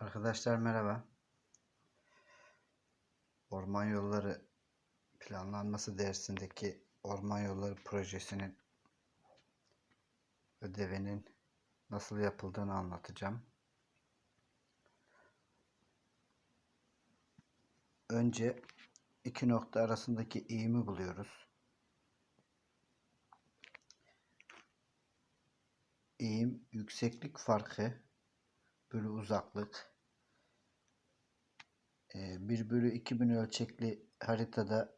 Arkadaşlar merhaba. Orman Yolları Planlanması dersindeki Orman Yolları projesinin ödevinin nasıl yapıldığını anlatacağım. Önce iki nokta arasındaki eğimi buluyoruz. Eğim yükseklik farkı bölü uzaklık. 1 bölü 2000 ölçekli haritada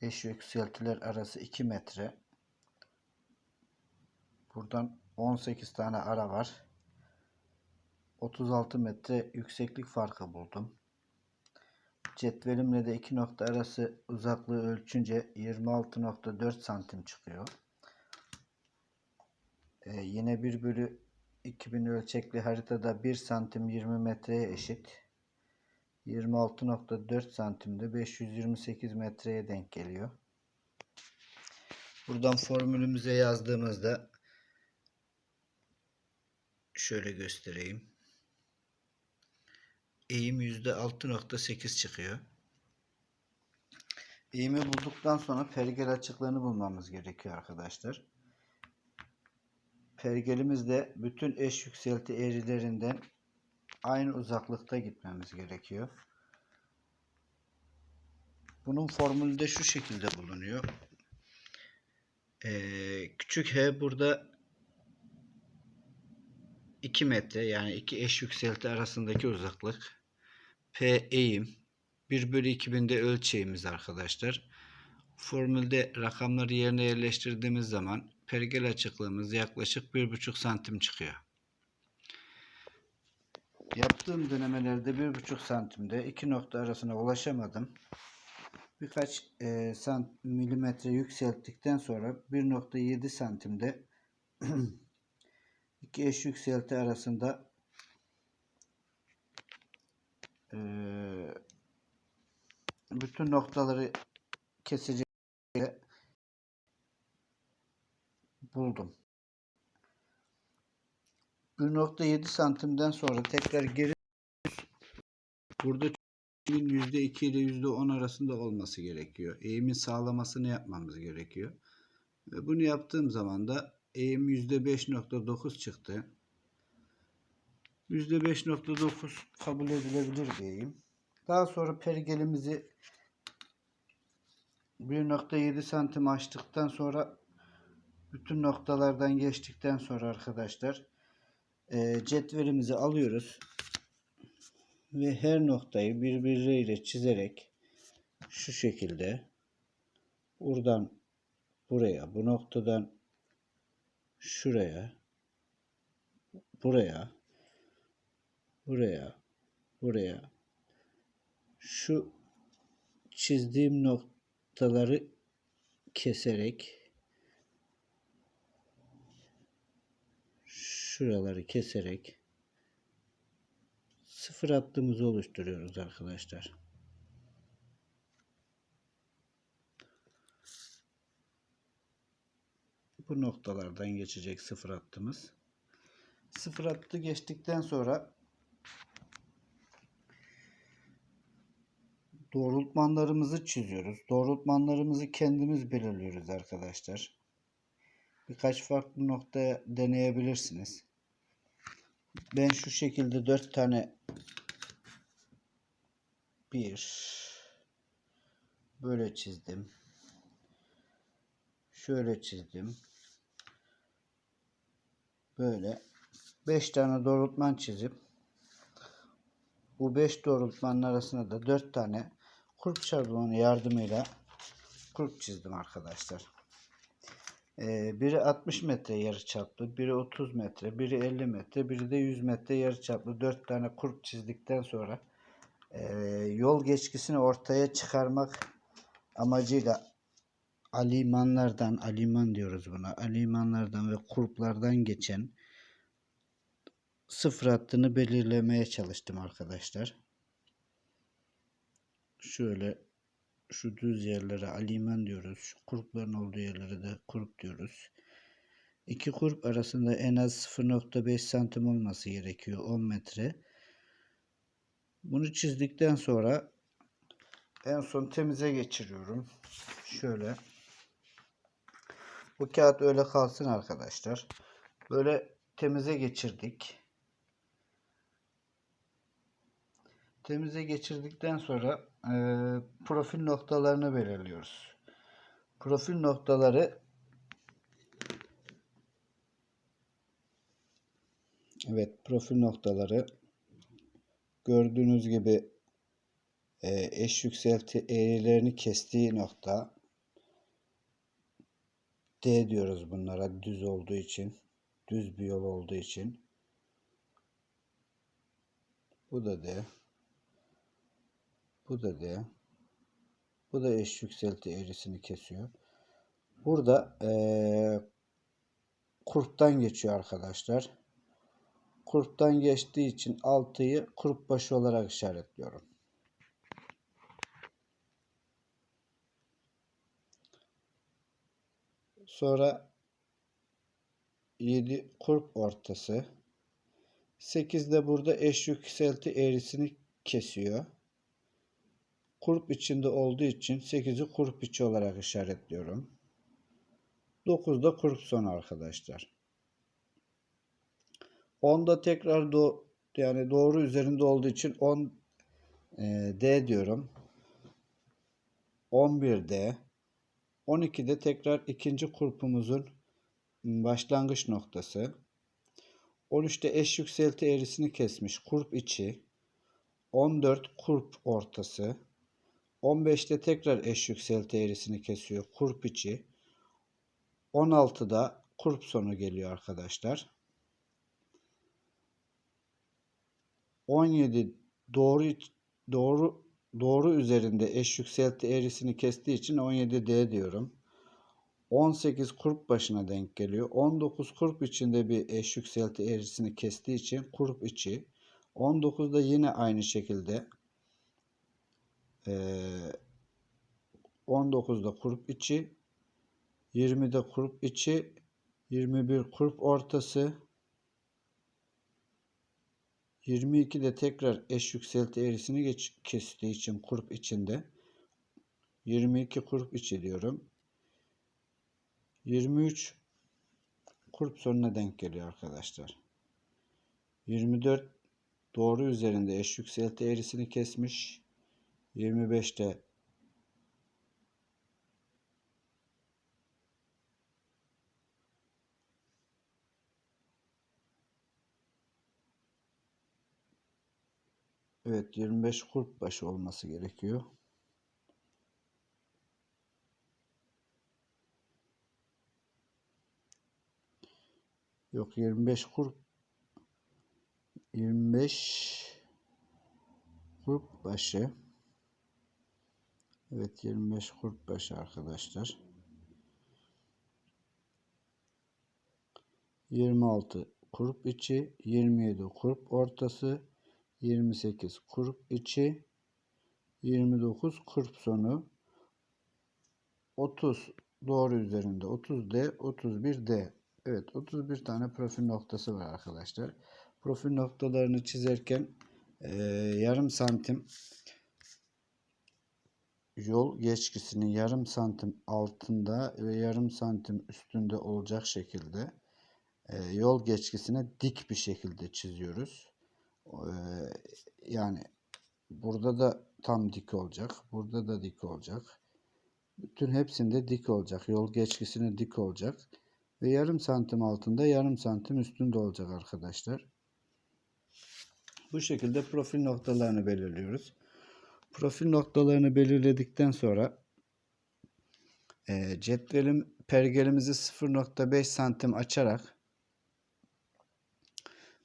eş yükseltiler arası 2 metre. Buradan 18 tane ara var. 36 metre yükseklik farkı buldum. Cetvelimle de iki nokta arası uzaklığı ölçünce 26.4 santim çıkıyor. Ee, yine 1 bölü 2000 ölçekli haritada 1 santim 20 metreye eşit. 26.4 santimde 528 metreye denk geliyor. Buradan formülümüze yazdığımızda şöyle göstereyim. Eğim %6.8 çıkıyor. Eğimi bulduktan sonra pergel açıklığını bulmamız gerekiyor arkadaşlar. Pergelimizde bütün eş yükselti eğrilerinden aynı uzaklıkta gitmemiz gerekiyor. Bunun formülü de şu şekilde bulunuyor. Ee, küçük h burada 2 metre yani iki eş yükselti arasındaki uzaklık. P eğim 1 bölü 2000'de ölçeğimiz arkadaşlar. Formülde rakamları yerine yerleştirdiğimiz zaman pergel açıklığımız yaklaşık 1,5 santim çıkıyor. Yaptığım denemelerde 1,5 santimde iki nokta arasına ulaşamadım. Birkaç e, sant milimetre yükselttikten sonra 1.7 santimde iki eş yükselti arasında e, bütün noktaları kesecek buldum. 1.7 santimden sonra tekrar geri burada %2 ile %10 arasında olması gerekiyor. Eğimin sağlamasını yapmamız gerekiyor. Ve bunu yaptığım zaman da eğim %5.9 çıktı. %5.9 kabul edilebilir bir eğim. Daha sonra pergelimizi 1.7 santim açtıktan sonra bütün noktalardan geçtikten sonra arkadaşlar e, cetvelimizi alıyoruz ve her noktayı birbirleriyle çizerek şu şekilde buradan buraya bu noktadan şuraya buraya buraya buraya şu çizdiğim noktaları keserek şuraları keserek sıfır hattımızı oluşturuyoruz arkadaşlar. Bu noktalardan geçecek sıfır hattımız. Sıfır hattı geçtikten sonra doğrultmanlarımızı çiziyoruz. Doğrultmanlarımızı kendimiz belirliyoruz arkadaşlar. Birkaç farklı noktaya deneyebilirsiniz. Ben şu şekilde dört tane bir böyle çizdim. Şöyle çizdim. Böyle beş tane doğrultman çizip bu beş doğrultmanın arasına da dört tane kurp şablonu yardımıyla kurp çizdim arkadaşlar. Biri 60 metre yarıçaplı, biri 30 metre, biri 50 metre, biri de 100 metre yarıçaplı 4 tane kurp çizdikten sonra yol geçkisini ortaya çıkarmak amacıyla alimanlardan, aliman diyoruz buna, alimanlardan ve kurplardan geçen sıfır hattını belirlemeye çalıştım arkadaşlar. Şöyle şu düz yerlere aliman diyoruz. Şu kurpların olduğu yerlere de kurp diyoruz. İki kurp arasında en az 0.5 santim olması gerekiyor 10 metre. Bunu çizdikten sonra en son temize geçiriyorum. Şöyle. Bu kağıt öyle kalsın arkadaşlar. Böyle temize geçirdik. Temize geçirdikten sonra e, profil noktalarını belirliyoruz. Profil noktaları Evet, profil noktaları gördüğünüz gibi e, eş yükselti eğrilerini kestiği nokta D diyoruz bunlara düz olduğu için. Düz bir yol olduğu için. Bu da D. Bu da D. Bu da eş yükselti eğrisini kesiyor. Burada eee kurptan geçiyor arkadaşlar. Kurptan geçtiği için 6'yı kurp başı olarak işaretliyorum. Sonra 7 kurp ortası. 8 de burada eş yükselti eğrisini kesiyor. Kurp içinde olduğu için 8'i kurp içi olarak işaretliyorum. 9 da kurp sonu arkadaşlar. 10'da tekrar do yani doğru üzerinde olduğu için 10 e, D diyorum. 11D 12'de tekrar ikinci kurpumuzun başlangıç noktası. 13'te eş yükselti eğrisini kesmiş kurp içi. 14 kurp ortası. 15'te tekrar eş yükselti eğrisini kesiyor kurp içi. 16'da kurp sonu geliyor arkadaşlar. 17 doğru doğru doğru üzerinde eş yükselti eğrisini kestiği için 17D diyorum. 18 kurp başına denk geliyor. 19 kurp içinde bir eş yükselti eğrisini kestiği için kurp içi. 19'da yine aynı şekilde ee, 19'da kurp içi 20'de kurp içi 21 kurp ortası 22'de tekrar eş yükselti eğrisini geç, kestiği için kurp içinde 22 kurp içi diyorum. 23 kurp sonuna denk geliyor arkadaşlar. 24 doğru üzerinde eş yükselti eğrisini kesmiş. 25'te Evet 25 kurp başı olması gerekiyor. Yok 25 kurp 25 kurp başı Evet 25 kurp başı arkadaşlar. 26 kurp içi, 27 kurp ortası, 28 kurp içi, 29 kurp sonu, 30 doğru üzerinde 30D, 31D. Evet 31 tane profil noktası var arkadaşlar. Profil noktalarını çizerken e, yarım santim yol geçkisinin yarım santim altında ve yarım santim üstünde olacak şekilde e, yol geçkisine dik bir şekilde çiziyoruz. E, yani burada da tam dik olacak. Burada da dik olacak. Bütün hepsinde dik olacak. Yol geçkisine dik olacak. Ve yarım santim altında yarım santim üstünde olacak arkadaşlar. Bu şekilde profil noktalarını belirliyoruz. Profil noktalarını belirledikten sonra e, cetvelim pergelimizi 0.5 santim açarak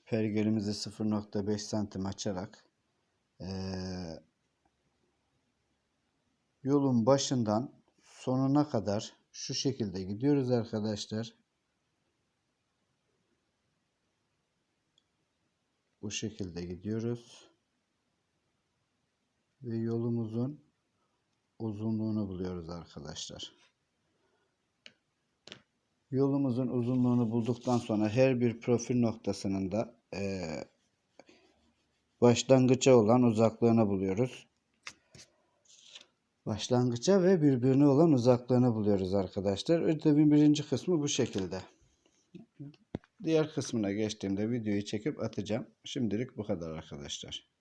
pergelimizi 0.5 santim açarak e, yolun başından sonuna kadar şu şekilde gidiyoruz arkadaşlar. Bu şekilde gidiyoruz. Ve yolumuzun uzunluğunu buluyoruz arkadaşlar. Yolumuzun uzunluğunu bulduktan sonra her bir profil noktasının da e, başlangıça olan uzaklığını buluyoruz. Başlangıça ve birbirine olan uzaklığını buluyoruz arkadaşlar. Ödemin birinci kısmı bu şekilde. Diğer kısmına geçtiğimde videoyu çekip atacağım. Şimdilik bu kadar arkadaşlar.